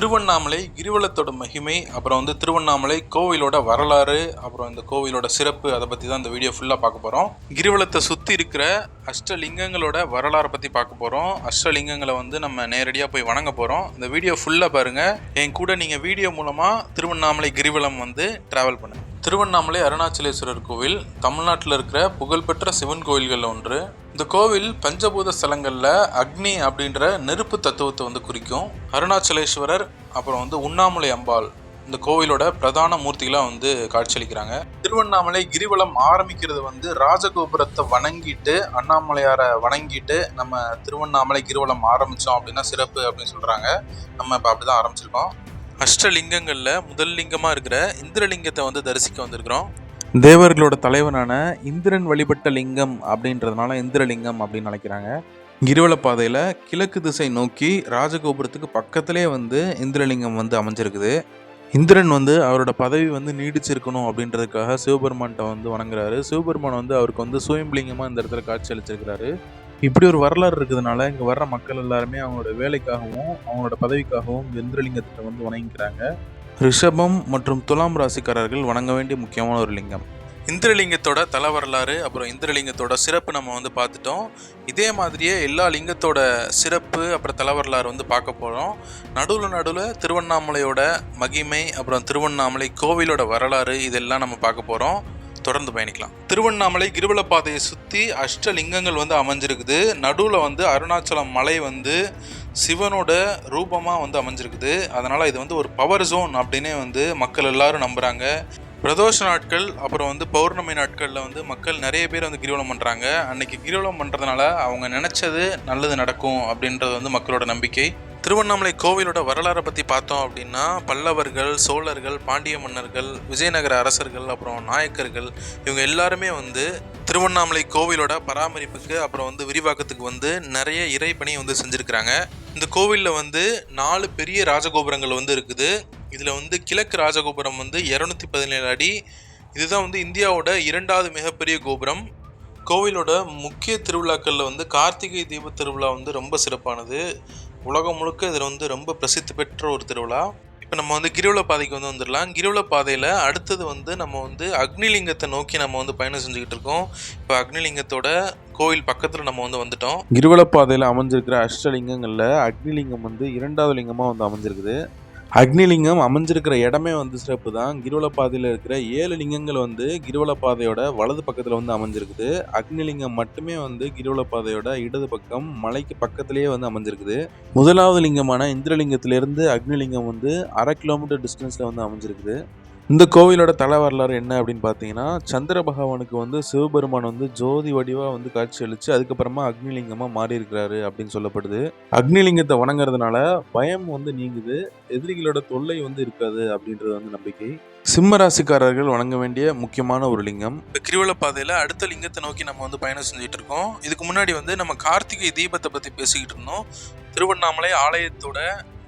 திருவண்ணாமலை கிரிவலத்தோட மகிமை அப்புறம் வந்து திருவண்ணாமலை கோவிலோட வரலாறு அப்புறம் இந்த கோவிலோட சிறப்பு அதை பற்றி தான் இந்த வீடியோ ஃபுல்லாக பார்க்க போகிறோம் கிரிவலத்தை சுற்றி இருக்கிற அஷ்டலிங்கங்களோட வரலாறை பற்றி பார்க்க போகிறோம் அஷ்டலிங்கங்களை வந்து நம்ம நேரடியாக போய் வணங்க போகிறோம் இந்த வீடியோ ஃபுல்லாக பாருங்கள் என் கூட நீங்கள் வீடியோ மூலமாக திருவண்ணாமலை கிரிவலம் வந்து ட்ராவல் பண்ணுங்கள் திருவண்ணாமலை அருணாச்சலேஸ்வரர் கோவில் தமிழ்நாட்டில் இருக்கிற புகழ்பெற்ற சிவன் கோயில்களில் ஒன்று. இந்த கோவில் பஞ்சபூத ஸ்தலங்களில் அக்னி அப்படின்ற நெருப்பு தத்துவத்தை வந்து குறிக்கும். அருணாச்சலேஸ்வரர் அப்புறம் வந்து உண்ணாமலை அம்பாள் இந்த கோவிலோட பிரதான மூர்த்திகளாக வந்து காட்சியளிக்கிறாங்க. திருவண்ணாமலை கிரிவலம் ஆரம்பிக்கிறது வந்து ராஜகோபுரத்தை வணங்கிட்டு அண்ணாமலையாரை வணங்கிட்டு நம்ம திருவண்ணாமலை கிரிவலம் ஆரம்பித்தோம் அப்படின்னா சிறப்பு அப்படின்னு சொல்கிறாங்க நம்ம இப்போ அப்படி தான் ஆரம்பிச்சிருக்கோம். அஷ்டலிங்கங்களில் முதல் லிங்கமாக இருக்கிற இந்திரலிங்கத்தை வந்து தரிசிக்க வந்திருக்கிறோம். தேவர்களோட தலைவனான இந்திரன் வழிபட்ட லிங்கம் அப்படின்றதுனால இந்திரலிங்கம் அப்படின்னு நினைக்கிறாங்க கிரிவல பாதையில் கிழக்கு திசை நோக்கி ராஜகோபுரத்துக்கு பக்கத்திலே வந்து இந்திரலிங்கம் வந்து அமைஞ்சிருக்குது. இந்திரன் வந்து அவரோட பதவி வந்து நீடிச்சிருக்கணும் அப்படின்றதுக்காக சிவபெருமான்கிட்ட வந்து வணங்குறாரு. சிவபெருமான் வந்து அவருக்கு வந்து சுயம்பலிங்கமாக இந்த இடத்துல காட்சி அளிச்சிருக்கிறாரு. இப்படி ஒரு வரலாறு இருக்கிறதுனால இங்கே வர்ற மக்கள் எல்லாருமே அவங்களோட வேலைக்காகவும் அவங்களோட பதவிக்காகவும் இந்த வந்து வணங்கிக்கிறாங்க. ரிஷபம் மற்றும் துலாம் ராசிக்காரர்கள் வணங்க வேண்டிய முக்கியமான ஒரு லிங்கம். இந்திரலிங்கத்தோட தல வரலாறு அப்புறம் இந்திரலிங்கத்தோட சிறப்பு நம்ம வந்து பார்த்துட்டோம். இதே மாதிரியே எல்லா லிங்கத்தோட சிறப்பு அப்புறம் தல வரலாறு வந்து பார்க்க போகிறோம் நடுவில் நடுவில் திருவண்ணாமலையோட மகிமை அப்புறம் திருவண்ணாமலை கோவிலோட வரலாறு இதெல்லாம் நம்ம பார்க்க போகிறோம் தொடர்ந்து பயணிக்கலாம். திருவண்ணாமலை கிரிவல பாதையை சுற்றி அஷ்டலிங்கங்கள் வந்து அமைஞ்சிருக்குது. நடுவில் வந்து அருணாச்சலம் மலை வந்து சிவனோட ரூபமாக வந்து அமைஞ்சிருக்குது. அதனால் இது வந்து ஒரு பவர் ஜோன் அப்படின்னே வந்து மக்கள் எல்லாரும் நம்புகிறாங்க பிரதோஷ நாட்கள் அப்புறம் வந்து பௌர்ணமி நாட்களில் வந்து மக்கள் நிறைய பேர் வந்து கிரிவலம் பண்ணுறாங்க அன்னைக்கு கிரிவலம் பண்ணுறதுனால அவங்க நினச்சது நல்லது நடக்கும் அப்படின்றது வந்து மக்களோட நம்பிக்கை. திருவண்ணாமலை கோவிலோட வரலாறை பற்றி பார்த்தோம் அப்படின்னா பல்லவர்கள் சோழர்கள் பாண்டிய மன்னர்கள் விஜயநகர அரசர்கள் அப்புறம் நாயக்கர்கள் இவங்க எல்லாருமே வந்து திருவண்ணாமலை கோவிலோட பராமரிப்புக்கு அப்புறம் வந்து விரிவாக்கத்துக்கு வந்து நிறைய இறைப்பணி வந்து செஞ்சுருக்கிறாங்க. இந்த கோவிலில் வந்து நாலு பெரிய ராஜகோபுரங்கள் வந்து இருக்குது. இதில் வந்து கிழக்கு ராஜகோபுரம் வந்து இரநூத்தி பதினேழு அடி. இதுதான் வந்து இந்தியாவோட இரண்டாவது மிகப்பெரிய கோபுரம். கோவிலோட முக்கிய திருவிழாக்களில் வந்து கார்த்திகை தீப திருவிழா வந்து ரொம்ப சிறப்பானது. உலகம் முழுக்க இதில் வந்து ரொம்ப பிரசித்தி பெற்ற ஒரு திருவிழா. இப்போ நம்ம வந்து கிரிவல பாதைக்கு வந்து வந்துடலாம். கிரிவல பாதையில் அடுத்தது வந்து நம்ம வந்து அக்னிலிங்கத்தை நோக்கி நம்ம வந்து பயணம் செஞ்சுக்கிட்டு இருக்கோம். இப்போ அக்னிலிங்கத்தோட கோவில் பக்கத்தில் நம்ம வந்து வந்துட்டோம். கிரிவல பாதையில் அமைஞ்சிருக்கிற அஷ்டலிங்கங்களில் அக்னிலிங்கம் வந்து இரண்டாவது லிங்கமாக வந்து அமைஞ்சிருக்குது. அக்னிலிங்கம் அமைஞ்சிருக்கிற இடமே வந்து சிறப்பு தான். கிரிவல பாதையில் இருக்கிற ஏழு லிங்கங்கள் வந்து கிரிவல பாதையோட வலது பக்கத்தில் வந்து அமைஞ்சிருக்குது. அக்னிலிங்கம் மட்டுமே வந்து கிரிவல பாதையோட இடது பக்கம் மலைக்கு பக்கத்திலேயே வந்து அமைஞ்சிருக்குது. முதலாவது லிங்கமான இந்திரலிங்கத்திலிருந்து அக்னிலிங்கம் வந்து அரை கிலோமீட்டர் டிஸ்டன்ஸில் வந்து அமைஞ்சிருக்குது. இந்த கோவிலோட தல வரலாறு என்ன அப்படின்னு பார்த்தீங்கன்னா சந்திர பகவானுக்கு வந்து சிவபெருமான் வந்து ஜோதி வடிவாக வந்து காட்சி அளித்து அதுக்கப்புறமா அக்னிலிங்கமாக மாறி இருக்கிறாரு அப்படின்னு சொல்லப்படுது. அக்னிலிங்கத்தை வணங்குறதுனால பயம் வந்து நீங்குது எதிரிகளோட தொல்லை வந்து இருக்காது அப்படின்றது வந்து நம்பிக்கை. சிம்ம ராசிக்காரர்கள் வணங்க வேண்டிய முக்கியமான ஒரு லிங்கம். இப்போ கிரிவல பாதையில் அடுத்த லிங்கத்தை நோக்கி நம்ம வந்து பயணம் செஞ்சுட்டு இருக்கோம். இதுக்கு முன்னாடி வந்து நம்ம கார்த்திகை தீபத்தை பற்றி பேசிக்கிட்டு இருந்தோம். திருவண்ணாமலை ஆலயத்தோட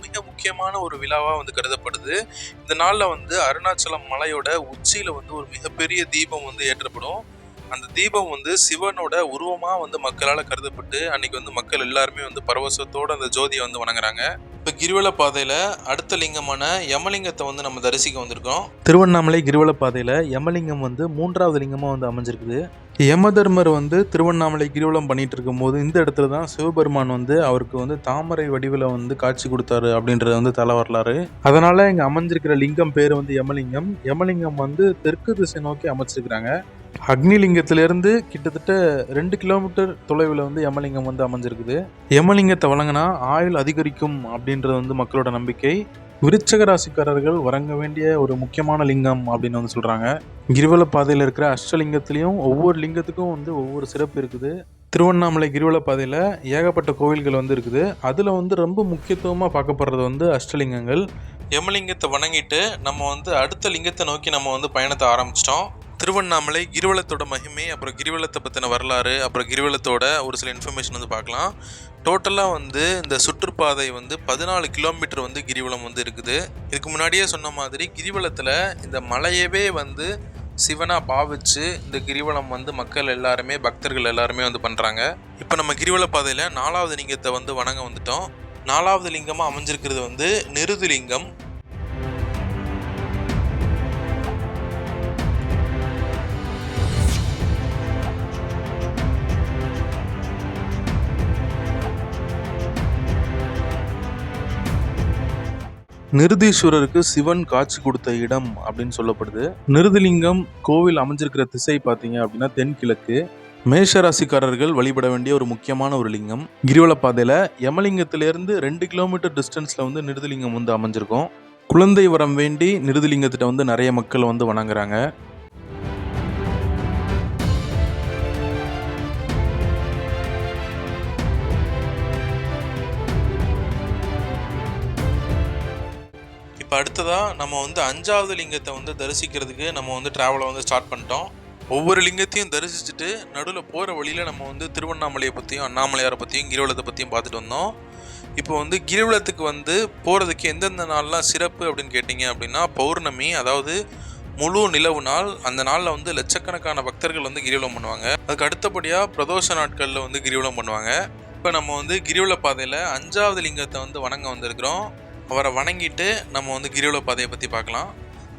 மிக முக்கியமான ஒரு விழாவாக வந்து கருதப்படுது. இந்த நாளில் வந்து அருணாச்சலம் மலையோட உச்சியில் வந்து ஒரு மிகப்பெரிய தீபம் வந்து ஏற்றப்படும். அந்த தீபம் வந்து சிவனோட உருவமாக வந்து மக்களால் கருதப்பட்டு அன்னைக்கு வந்து மக்கள் எல்லாருமே வந்து பரவசத்தோடு அந்த ஜோதியை வந்து வணங்குறாங்க. இப்போ கிரிவல பாதையில் அடுத்த லிங்கமான யமலிங்கத்தை வந்து நம்ம தரிசிக்க வந்திருக்கோம். திருவண்ணாமலை கிரிவல பாதையில் யமலிங்கம் வந்து மூன்றாவது லிங்கமாக வந்து அமைஞ்சிருக்குது. யமதர்மர் வந்து திருவண்ணாமலை கிரிவலம் பண்ணிட்டு இருக்கும்போது இந்த இடத்துல தான் சிவபெருமான் வந்து அவருக்கு வந்து தாமரை வடிவில் வந்து காட்சி கொடுத்தாரு அப்படின்றது வந்து தலை வரலாறு. அதனால இங்கே அமைஞ்சிருக்கிற லிங்கம் பேர் வந்து யமலிங்கம். யமலிங்கம் வந்து தெற்கு திசை நோக்கி அமைச்சிருக்கிறாங்க. அக்னிலிங்கத்திலிருந்து கிட்டத்தட்ட ரெண்டு கிலோமீட்டர் தொலைவில் வந்து யமலிங்கம் வந்து அமைஞ்சிருக்குது. யமலிங்கத்தை வழங்கினா ஆயுள் அதிகரிக்கும் அப்படின்றது வந்து மக்களோட நம்பிக்கை. விருச்சக ராசிக்காரர்கள் வழங்க வேண்டிய ஒரு முக்கியமான லிங்கம் அப்படின்னு வந்து சொல்கிறாங்க கிரிவல பாதையில் இருக்கிற அஷ்டலிங்கத்திலையும் ஒவ்வொரு லிங்கத்துக்கும் வந்து ஒவ்வொரு சிறப்பு இருக்குது. திருவண்ணாமலை கிரிவல பாதையில் ஏகப்பட்ட கோவில்கள் வந்து இருக்குது. அதில் வந்து ரொம்ப முக்கியத்துவமாக பார்க்கப்படுறது வந்து அஷ்டலிங்கங்கள். யமலிங்கத்தை வணங்கிட்டு நம்ம வந்து அடுத்த லிங்கத்தை நோக்கி நம்ம வந்து பயணத்தை ஆரம்பிச்சிட்டோம். திருவண்ணாமலை கிரிவலத்தோட மகிமை அப்புறம் கிரிவலத்தை பற்றின வரலாறு அப்புறம் கிரிவலத்தோட ஒரு சில இன்ஃபர்மேஷன் வந்து பார்க்கலாம். டோட்டலாக வந்து இந்த சுற்றுப்பாதை வந்து பதினாலு கிலோமீட்டர் வந்து கிரிவலம் வந்து இருக்குது. இதுக்கு முன்னாடியே சொன்ன மாதிரி கிரிவலத்தில் இந்த மலையவே வந்து சிவனாக பாவிச்சு இந்த கிரிவலம் வந்து மக்கள் எல்லாருமே பக்தர்கள் எல்லாருமே வந்து பண்ணுறாங்க இப்போ நம்ம கிரிவல பாதையில் நாலாவது லிங்கத்தை வந்து வணங்க வந்துட்டோம். நாலாவது லிங்கமாக அமைஞ்சிருக்கிறது வந்து நிருதுலிங்கம் நிருதீஸ்வரருக்கு சிவன் காட்சி கொடுத்த இடம் அப்படின்னு சொல்லப்படுது. நிருதிலிங்கம் கோவில் அமைஞ்சிருக்கிற திசை பார்த்தீங்க அப்படின்னா தென்கிழக்கு. மேஷராசிக்காரர்கள் வழிபட வேண்டிய ஒரு முக்கியமான ஒரு லிங்கம். கிரிவலப்பாதையில் யமலிங்கத்திலேருந்து ரெண்டு கிலோமீட்டர் டிஸ்டன்ஸில் வந்து நிருதிலிங்கம் வந்து அமைஞ்சிருக்கும். குழந்தை வரம் வேண்டி நிருதிலிங்கத்திட்ட வந்து நிறைய மக்கள் வந்து வணங்குறாங்க. இப்போ அடுத்ததாக நம்ம வந்து அஞ்சாவது லிங்கத்தை வந்து தரிசிக்கிறதுக்கு நம்ம வந்து ட்ராவலை வந்து ஸ்டார்ட் பண்ணிட்டோம். ஒவ்வொரு லிங்கத்தையும் தரிசிச்சுட்டு நடுவில் போகிற வழியில் நம்ம வந்து திருவண்ணாமலையை பற்றியும் அண்ணாமலையாரை பற்றியும் கிரிவலத்தை பற்றியும் பார்த்துட்டு வந்தோம். இப்போ வந்து கிரிவலத்துக்கு வந்து போகிறதுக்கு எந்தெந்த நாள்லாம் சிறப்பு அப்படின்னு கேட்டிங்க அப்படின்னா பௌர்ணமி அதாவது முழு நிலவு நாள் அந்த நாளில் வந்து லட்சக்கணக்கான பக்தர்கள் வந்து கிரிவலம் பண்ணுவாங்க. அதுக்கு அடுத்தபடியாக பிரதோஷ நாட்களில் வந்து கிரிவலம் பண்ணுவாங்க. இப்போ நம்ம வந்து கிரிவல பாதையில் அஞ்சாவது லிங்கத்தை வந்து வணங்க வந்திருக்கிறோம். அவரை வணங்கிட்டு நம்ம வந்து கிரிவல பாதையை பற்றி பார்க்கலாம்.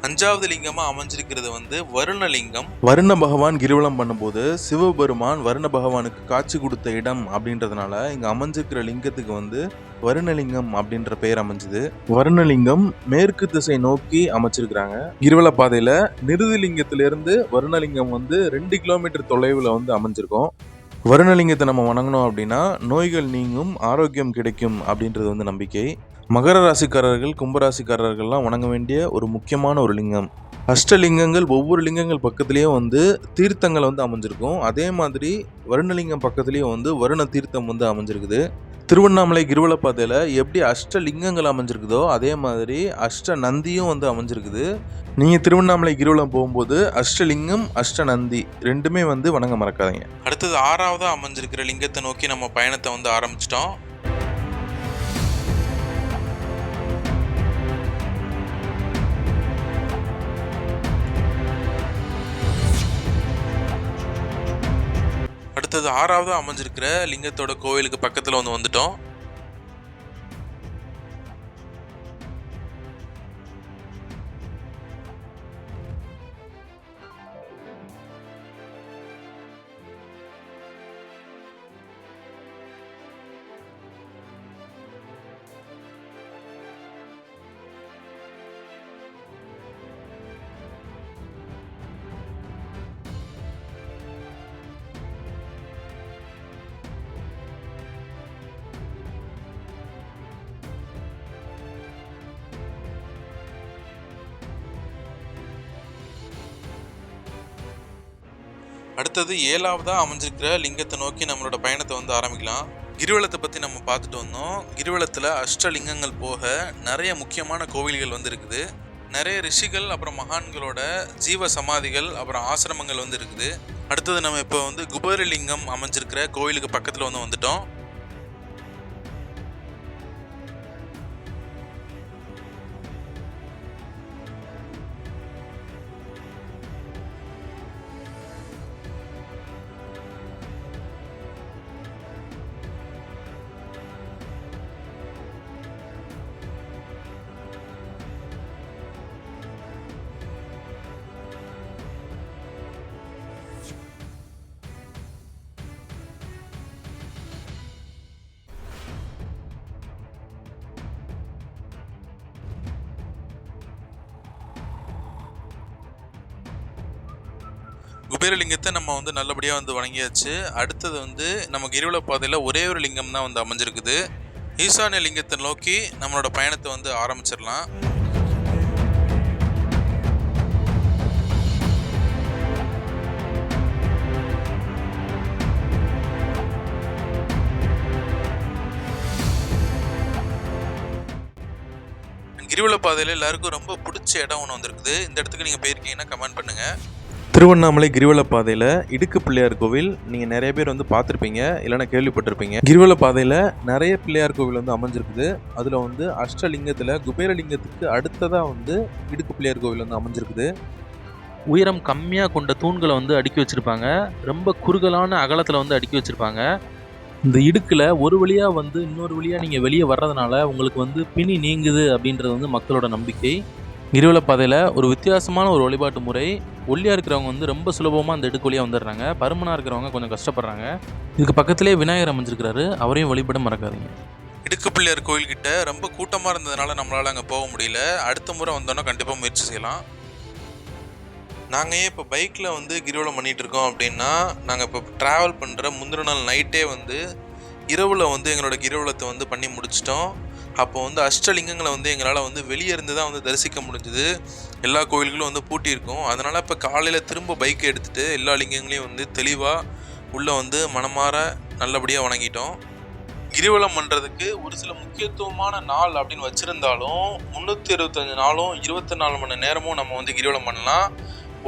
அஞ்சாவது லிங்கமாக அமைஞ்சிருக்கிறது வந்து வருணலிங்கம். வருண பகவான் கிரிவலம் பண்ணும்போது சிவபெருமான் வருண பகவானுக்கு காட்சி கொடுத்த இடம் அப்படின்றதுனால இங்கே அமைஞ்சிருக்கிற லிங்கத்துக்கு வந்து வருணலிங்கம் அப்படின்ற பெயர் அமைஞ்சுது. வருணலிங்கம் மேற்கு திசை நோக்கி அமைச்சிருக்கிறாங்க. கிரிவல பாதையில நிருதிலிங்கத்திலிருந்து வருணலிங்கம் வந்து ரெண்டு கிலோமீட்டர் தொலைவில் வந்து அமைஞ்சிருக்கும். வருணலிங்கத்தை நம்ம வணங்கினோம் அப்படின்னா நோய்கள் நீங்கும் ஆரோக்கியம் கிடைக்கும் அப்படின்றது வந்து நம்பிக்கை. மகர ராசிக்காரர்கள் கும்பராசிக்காரர்கள்லாம் வணங்க வேண்டிய ஒரு முக்கியமான ஒரு லிங்கம். அஷ்டலிங்கங்கள் ஒவ்வொரு லிங்கங்கள் பக்கத்துலேயும் வந்து தீர்த்தங்கள் வந்து அமைஞ்சிருக்கும். அதே மாதிரி வருணலிங்கம் பக்கத்துலேயும் வந்து வருண தீர்த்தம் வந்து அமைஞ்சிருக்குது. திருவண்ணாமலை கிருவலப்பாதையில் எப்படி அஷ்டலிங்கங்கள் அமைஞ்சிருக்குதோ அதே மாதிரி அஷ்ட நந்தியும் வந்து அமைஞ்சிருக்குது. நீங்கள் திருவண்ணாமலை கிருவலம் போகும்போது அஷ்டலிங்கம் அஷ்ட நந்தி ரெண்டுமே வந்து வணங்க மறக்காதீங்க. அடுத்தது ஆறாவதாக அமைஞ்சிருக்கிற லிங்கத்தை நோக்கி நம்ம பயணத்தை வந்து ஆரம்பிச்சிட்டோம். அடுத்தது ஆறாவது அமைஞ்சிருக்கிற லிங்கத்தோட கோவிலுக்கு பக்கத்தில் வந்து வந்துட்டோம். அடுத்தது ஏழாவதாக அமைஞ்சிருக்கிற லிங்கத்தை நோக்கி நம்மளோட பயணத்தை வந்து ஆரம்பிக்கலாம். கிரிவலத்தை பற்றி நம்ம பார்த்துட்டு வந்தோம். கிரிவலத்தில் அஷ்டலிங்கங்கள் போக நிறைய முக்கியமான கோவில்கள் வந்து இருக்குது நிறைய ரிஷிகள் அப்புறம் மகான்களோட ஜீவ சமாதிகள் அப்புறம் ஆசிரமங்கள் வந்து இருக்குது. அடுத்தது நம்ம இப்போ வந்து குபேரலிங்கம் அமைஞ்சிருக்கிற கோவிலுக்கு பக்கத்தில் வந்து வந்துட்டோம். குபேரலிங்கத்தை நம்ம வந்து நல்லபடியாக வந்து வணங்கியாச்சு. அடுத்தது வந்து நம்ம கிரிவல பாதையில் ஒரே ஒரு லிங்கம் தான் வந்து அமைஞ்சிருக்குது. ஈசானிய லிங்கத்தை நோக்கி நம்மளோட பயணத்தை வந்து ஆரம்பிச்சிடலாம். கிரிவல பாதையில் எல்லாருக்கும் ரொம்ப பிடிச்ச இடம் ஒன்று வந்திருக்குது. இந்த இடத்துக்கு நீங்கள் போயிருக்கீங்கன்னா கமெண்ட் பண்ணுங்கள் திருவண்ணாமலை கிரிவல பாதையில் இடுக்கு பிள்ளையார் கோவில் நீங்கள் நிறைய பேர் வந்து பார்த்துருப்பீங்க. இல்லைன்னா கேள்விப்பட்டிருப்பீங்க. கிரிவல பாதையில் நிறைய பிள்ளையார் கோவில் வந்து அமைஞ்சிருக்குது. அதில் வந்து அஷ்டலிங்கத்தில் குபேரலிங்கத்துக்கு அடுத்ததாக வந்து இடுக்கு பிள்ளையார் கோவில் வந்து அமைஞ்சிருக்குது. உயரம் கம்மியாக கொண்ட தூண்களை வந்து அடுக்கி வச்சுருப்பாங்க. ரொம்ப குறுகலான அகலத்தில் வந்து அடுக்கி வச்சுருப்பாங்க. இந்த இடுக்கில் ஒரு வழியாக வந்து இன்னொரு வழியாக நீங்கள் வெளியே வர்றதுனால உங்களுக்கு வந்து பிணி நீங்குது அப்படின்றது வந்து மக்களோட நம்பிக்கை. கிரிவல பாதையில் ஒரு வித்தியாசமான ஒரு வழிபாட்டு முறை. ஒல்லியாக இருக்கிறவங்க வந்து ரொம்ப சுலபமாக அந்த இடுக்கு வழியாக வந்துடுறாங்க. பருமனாக இருக்கிறவங்க கொஞ்சம் கஷ்டப்படுறாங்க. இதுக்கு பக்கத்திலே விநாயகர் அமைஞ்சிருக்கிறாரு. அவரையும் வழிபட மறக்காதீங்க. இடுக்கு பிள்ளையார் கோயில்கிட்ட ரொம்ப கூட்டமாக இருந்ததுனால நம்மளால் அங்கே போக முடியல. அடுத்த முறை வந்தோன்னா கண்டிப்பாக முயற்சி செய்யலாம். நாங்கள் ஏன் இப்போ பைக்கில் வந்து கிரிவலம் பண்ணிகிட்டு இருக்கோம் அப்படின்னா நாங்கள் இப்போ ட்ராவல் பண்ணுற முந்தின நாள் நைட்டே வந்து இரவில் வந்து எங்களோட கிரிவலத்தை வந்து பண்ணி முடிச்சிட்டோம். அப்போ வந்து அஷ்டலிங்கங்களை வந்து எங்களால் வந்து வெளியே இருந்து தான் வந்து தரிசிக்க முடிஞ்சுது. எல்லா கோயில்களும் வந்து பூட்டியிருக்கும். அதனால் இப்போ காலையில் திரும்ப பைக்கை எடுத்துகிட்டு எல்லா லிங்கங்களையும் வந்து தெளிவாக உள்ளே வந்து மனமாற நல்லபடியாக வணங்கிட்டோம். கிரிவலம் பண்ணுறதுக்கு ஒரு சில முக்கியத்துவமான நாள் அப்படின்னு வச்சுருந்தாலும் முந்நூற்றி இருபத்தஞ்சு நாளும் இருபத்தி நாலு மணி நேரமும் நம்ம வந்து கிரிவலம் பண்ணலாம்.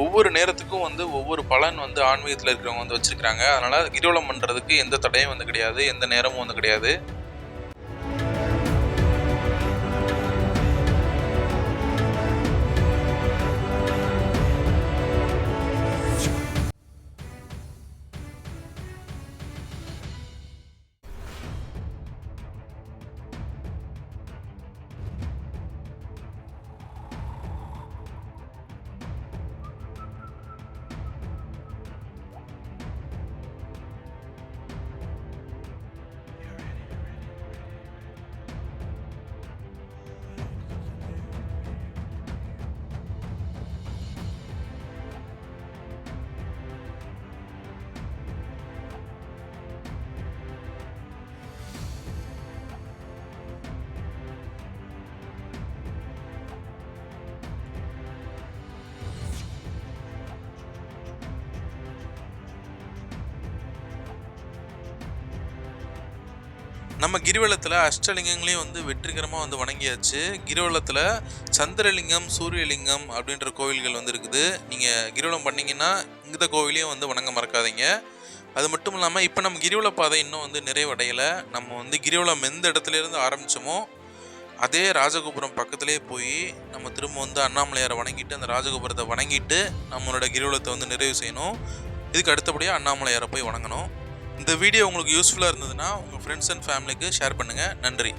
ஒவ்வொரு நேரத்துக்கும் வந்து ஒவ்வொரு பலன் வந்து ஆன்மீகத்தில் இருக்கிறவங்க வந்து வச்சுருக்கிறாங்க. அதனால் கிரிவலம் பண்ணுறதுக்கு எந்த தடையும் வந்து கிடையாது. எந்த நேரமும் வந்து கிடையாது. நம்ம கிரிவலத்தில் அஷ்டலிங்கங்களையும் வந்து வெற்றிகரமாக வந்து வணங்கியாச்சு. கிரிவலத்தில் சந்திரலிங்கம் சூரியலிங்கம் அப்படின்ற கோவில்கள் வந்து இருக்குது. நீங்கள் கிரிவலம் பண்ணிங்கன்னா இந்த கோவிலையும் வந்து வணங்க மறக்காதீங்க. அது மட்டும் இல்லாமல் இப்போ நம்ம கிரிவல பாதை இன்னும் வந்து நிறைவடையலை. நம்ம வந்து கிரிவலம் எந்த இடத்துல இருந்து ஆரம்பித்தோமோ அதே ராஜகோபுரம் பக்கத்துலேயே போய் நம்ம திரும்ப வந்து அண்ணாமலையாரை வணங்கிட்டு அந்த ராஜகோபுரத்தை வணங்கிட்டு நம்மளோட கிரிவலத்தை வந்து நிறைவு செய்யணும். இதுக்கு அடுத்தபடியாக அண்ணாமலையாரை போய் வணங்கணும். இந்த வீடியோ உங்களுக்கு யூஸ்ஃபுல்லாக இருந்ததுன்னா உங்கள் ஃப்ரெண்ட்ஸ் அண்ட் ஃபேமிலிக்கு ஷேர் பண்ணுங்கள் நன்றி.